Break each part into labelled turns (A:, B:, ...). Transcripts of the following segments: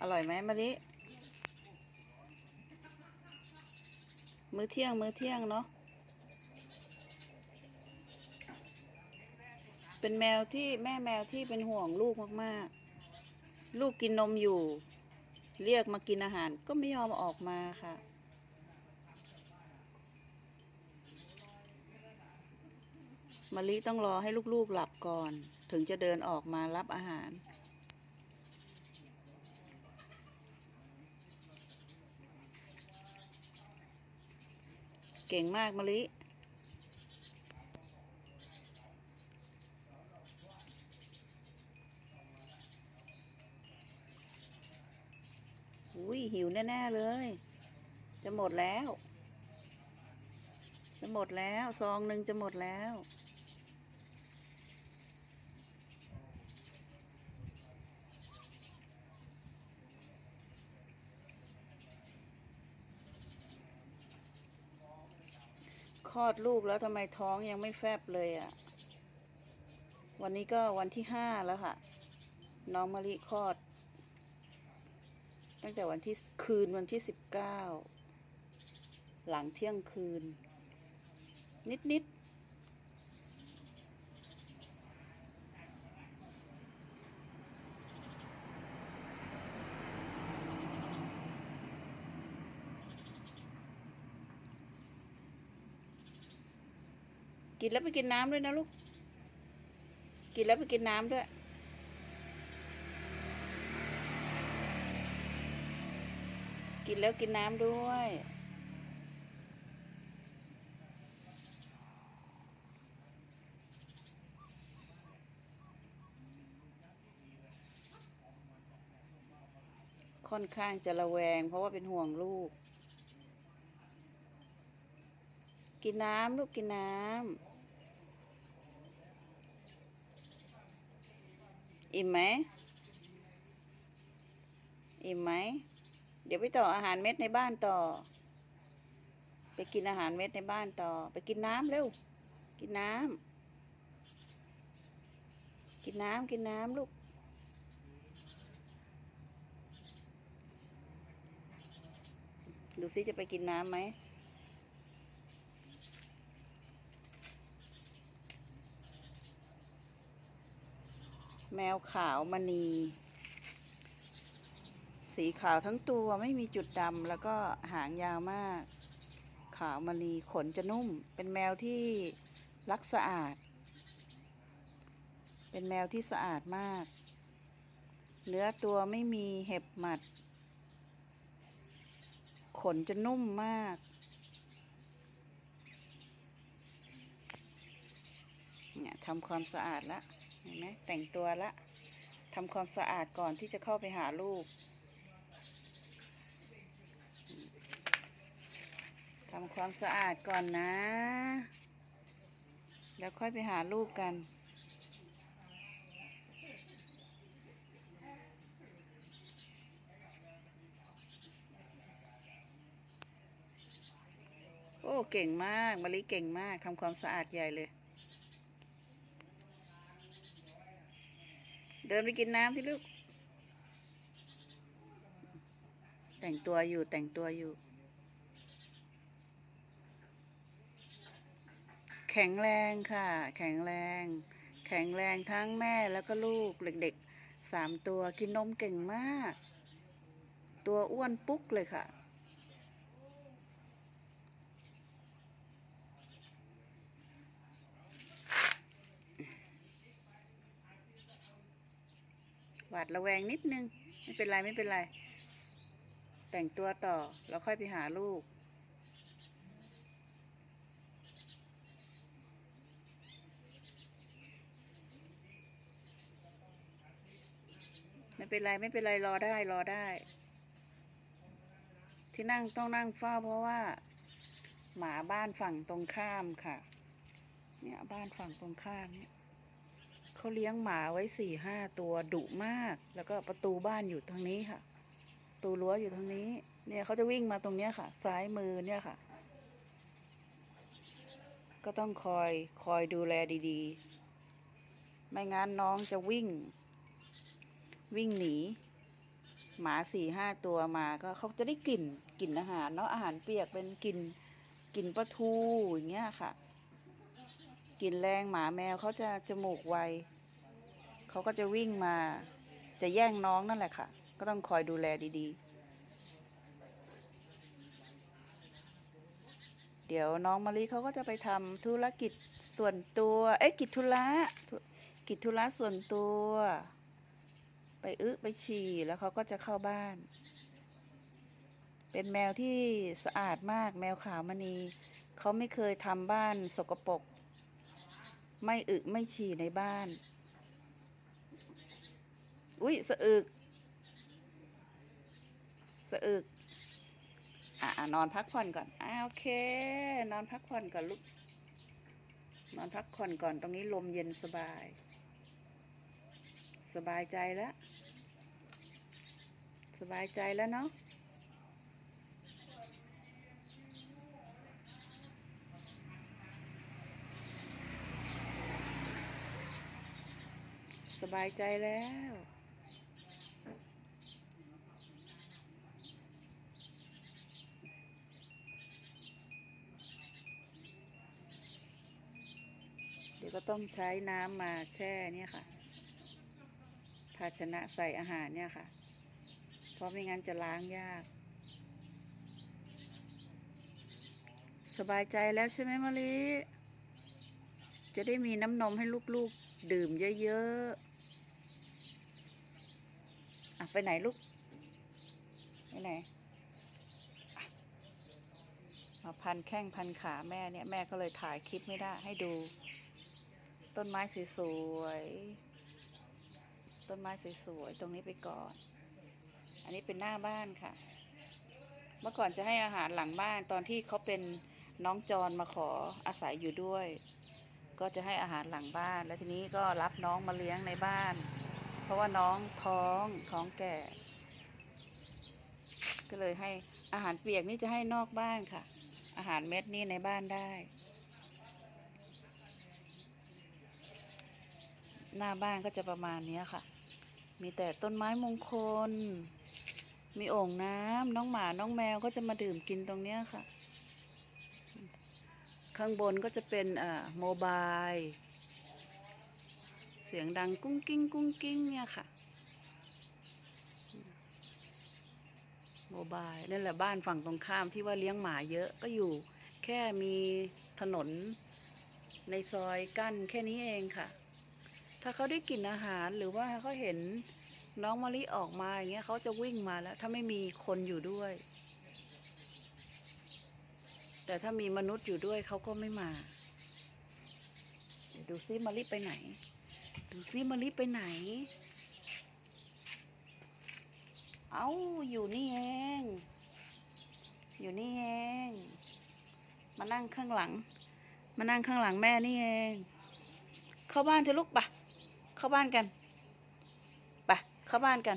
A: อร่อยไหมมะลิ มื้อเที่ยง มื้อเที่ยงเนาะ เป็นแมวที่แม่แมวที่เป็นห่วงลูกมากๆ ลูกกินนมอยู่ เรียกมากินอาหารก็ไม่ยอมออกมาค่ะมะลิต้องรอให้ลูกๆหลับก่อน ถึงจะเดินออกมารับอาหาร เก่งมากมะลิอุ้ยหิวแน่ๆเลย จะหมดแล้ว จะหมดแล้ว ซองหนึ่งจะหมดแล้ว คลอดลูกแล้วทำไมท้องยังไม่แฟบเลยอะ่ะ วันนี้ก็วันที่ห้าแล้วค่ะ น้องมะลิคลอด ตั้งแต่วันที่คืนวันที่สิบเก้าหลังเที่ยงคืน นิดนิด กินแล้วไปกินน้ำด้วยนะลูก กินแล้วไปกินน้ำด้วย กินแล้วกินน้ำด้วย ค่อนข้างจะระแวง เพราะว่าเป็นห่วงลูกกินน้ำลูกกินน้ำ อิ่มไหม อิ่มไหม เดี๋ยวไปต่ออาหารเม็ดในบ้านต่อ ไปกินอาหารเม็ดในบ้านต่อ ไปกินน้ำเร็ว กินน้ำ กินน้ำกินน้ำลูก ดูซิจะไปกินน้ำไหม แมวขาวมณี สีขาวทั้งตัวไม่มีจุดดำแล้วก็หางยาวมาก ขาวมณีขนจะนุ่ม เป็นแมวที่รักสะอาด เป็นแมวที่สะอาดมาก เนื้อตัวไม่มีเห็บหมัด ขนจะนุ่มมาก เนี่ย ทำความสะอาดละเห็นไหมแต่งตัวละทำความสะอาดก่อนที่จะเข้าไปหาลูกทำความสะอาดก่อนนะ แล้วค่อยไปหาลูกกัน โอ้ เก่งมาก มะลิเก่งมาก ทำความสะอาดใหญ่เลย เดินไปกินน้ำที่ลูก แต่งตัวอยู่แต่งตัวอยู่ แข็งแรงค่ะ แข็งแรง แข็งแรงทั้งแม่แล้วก็ลูกเด็กๆสามตัวกินนมเก่งมาก ตัวอ้วนปุ๊กเลยค่ะ วาดระแวงนิดนึง ไม่เป็นไรไม่เป็นไร แต่งตัวต่อแล้วค่อยไปหาลูก ไม่เป็นไรไม่เป็นไรรอได้รอได้ ที่นั่งต้องนั่งเฝ้าเพราะว่า หมาบ้านฝั่งตรงข้ามค่ะ เนี่ยบ้านฝั่งตรงข้ามเนี่ย เขาเลี้ยงหมาไว้สี่ห้าตัวดุมาก แล้วก็ประตูบ้านอยู่ทางนี้ค่ะประตูรั้วอยู่ทางนี้ เนี่ยเขาจะวิ่งมาตรงเนี้ยค่ะ ซ้ายมือเนี่ยค่ะ ก็ต้องคอยคอยดูแลดีๆ ไม่งั้นน้องจะวิ่ง วิ่งหนี หมาสี่ห้าตัวมาก็เขาจะได้กลิ่นกลิ่นอาหารเนาะอาหารเปียกเป็นกลิ่นกลิ่นปลาทูอย่างเงี้ยค่ะ กลิ่นแรงหมาแมวเขาจะจมูกไวเขาก็จะวิ่งมาจะแย่งน้องนั่นแหละค่ะ ก็ต้องคอยดูแลดีๆ เดี๋ยวน้องมะลิเขาก็จะไปทำธุรกิจส่วนตัว เอ๊ะกิจธุระกิจธุระส่วนตัว ไปอึไปฉี่แล้วเขาก็จะเข้าบ้าน เป็นแมวที่สะอาดมากแมวขาวมณีเขาไม่เคยทำบ้านสกปรก ไม่อึไม่ฉี่ในบ้าน อุ้ยสะอึก สะอึก อะอะนอนพักผ่อนก่อน อ่าโอเค นอนพักผ่อนก่อนลูก นอนพักผ่อนก่อนตรงนี้ลมเย็นสบาย สบายใจแล้ว สบายใจแล้วเนาะ สบายใจแล้ว เดี๋ยวก็ต้องใช้น้ำมาแช่เนี่ยค่ะ ภาชนะใส่อาหารเนี่ยค่ะ เพราะไม่งั้นจะล้างยาก สบายใจแล้วใช่ไหมมะลิจะได้มีน้ำนมให้ลูกๆ ดื่มเยอะ ๆ อะไปไหนลูก ไปไหนมาพันแข้งพันขาแม่เนี่ย แม่ก็เลยถ่ายคลิปไม่ได้ให้ดู ต้นไม้สวยๆต้นไม้สวยๆตรงนี้ไปก่อน อันนี้เป็นหน้าบ้านค่ะ เมื่อก่อนจะให้อาหารหลังบ้านตอนที่เขาเป็นน้องจรมาขออาศัยอยู่ด้วย ก็จะให้อาหารหลังบ้าน แล้วทีนี้ก็รับน้องมาเลี้ยงในบ้าน ราะว่าน้องท้องท้องแก่ ก็เลยให้อาหารเปียกนี่จะให้นอกบ้านค่ะ อาหารเม็ดนี่ในบ้านได้ หน้าบ้านก็จะประมาณนี้ค่ะ มีแต่ต้นไม้มงคล มีโอ่งน้ำน้องหมาน้องแมวก็จะมาดื่มกินตรงนี้ค่ะ ข้างบนก็จะเป็นอ่าโมบาย เสียงดังกุ้งกิ้งกุ้งกิ้งเนี่ยค่ะโมบายนั่นแหละบ้านฝั่งตรงข้ามที่ว่าเลี้ยงหมาเยอะก็อยู่แค่มีถนนในซอยกั้นแค่นี้เองค่ะ ถ้าเขาได้กลิ่นอาหารหรือว่าเขาเห็นน้องมะลิออกมาอย่างเงี้ยเขาจะวิ่งมาแล้ว ถ้าไม่มีคนอยู่ด้วย แต่ถ้ามีมนุษย์อยู่ด้วยเขาก็ไม่มา ดูซิมะลิไปไหน ดูซิมะลิไปไหน เอาอยู่นี่เอง อยู่นี่เอง มานั่งข้างหลัง มานั่งข้างหลังแม่นี่เอง เข้าบ้านเถอะลูกปะเข้าบ้านกันปะเข้าบ้านกัน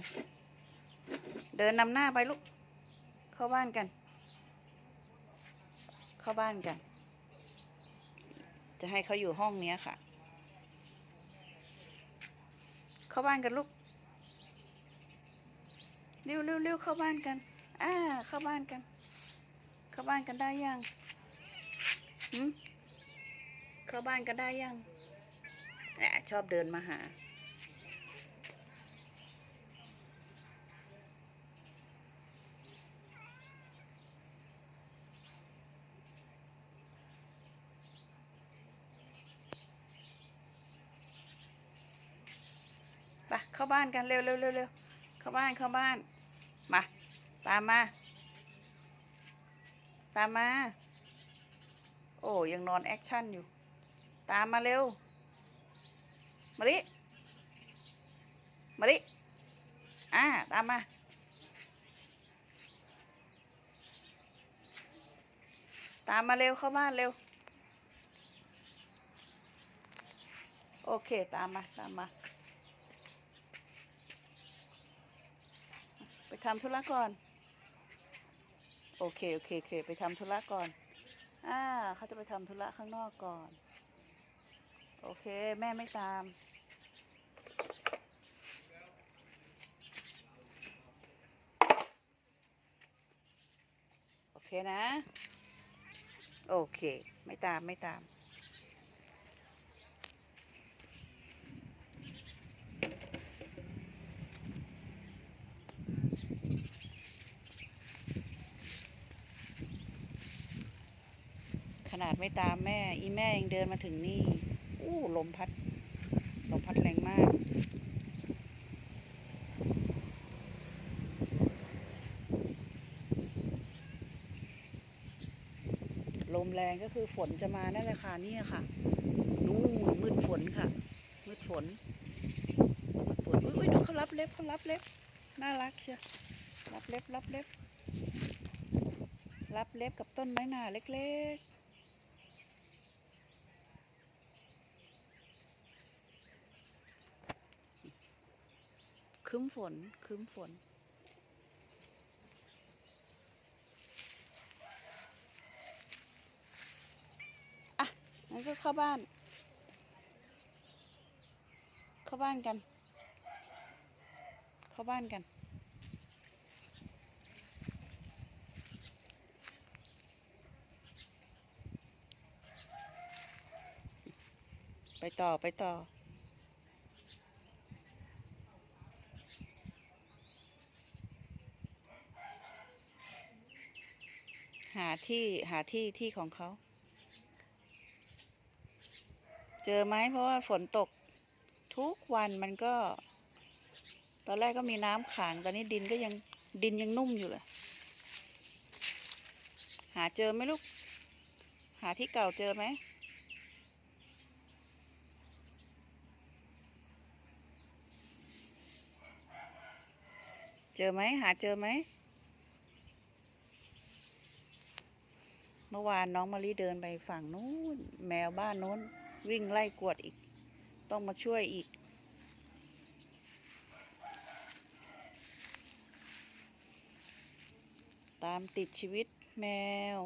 A: เดินนำหน้าไปลูก เข้าบ้านกัน เข้าบ้านกัน จะให้เขาอยู่ห้องนี้ค่ะ เข้าบ้านกันลูก เร็วเร็วเร็วเข้าบ้านกัน อ่า เข้าบ้านกัน เข้าบ้านกันได้ยังหืมเข้าบ้านกันได้ยังแหมชอบเดินมาหา เข้าบ้านกันเร็วเร็วเร็วเร็วเข้าบ้านเข้าบ้าน มา ตามมา ตามมา โอ้ยังนอนแอคชั่นอยู่ ตามมาเร็ว มาดิมาดิอ่าตามมาตามมาเร็วเข้าบ้านเร็ว โอเค ตามมา ตามมา ทำธุระก่อน โอเค โอเคโอเคไปทำธุระก่อน อ่าเขาจะไปทำธุระข้างนอกก่อน โอเค แม่ไม่ตาม โอเคนะ โอเค ไม่ตามไม่ตาม นาดไม่ตามแม่ อีแม่ยังเดินมาถึงนี่ อู้ลมพัด ลมพัดแรงมาก ลมแรงก็คือฝนจะมานั่นแหละค่ะเนี่ยค่ะ นู่นมืดฝนค่ะ มืดฝนมืดฝนอุ้ยอุ้ยดูเขารับเล็บเขารับเล็บ น่ารักเชียวรับเล็บรับเล็บรับเล็บกับต้นไม้หนาเล็กๆ คืมฝนคืมฝน อะงั้นก็เข้าบ้าน เข้าบ้านกัน เข้าบ้านกัน ไปต่อไปต่อ ที่หาที่ที่ของเขา เจอไหมเพราะว่าฝนตกทุกวันมันก็ ตอนแรกก็มีน้ำขังตอนนี้ดินก็ยังดินยังนุ่มอยู่เลย หาเจอไหมลูก หาที่เก่าเจอไหมเจอไหมหาเจอไหม เมื่อวานน้องมะลิเดินไปฝั่งนู้น แมวบ้านนู้น วิ่งไล่กวดอีก ต้องมาช่วยอีก ตามติดชีวิตแมว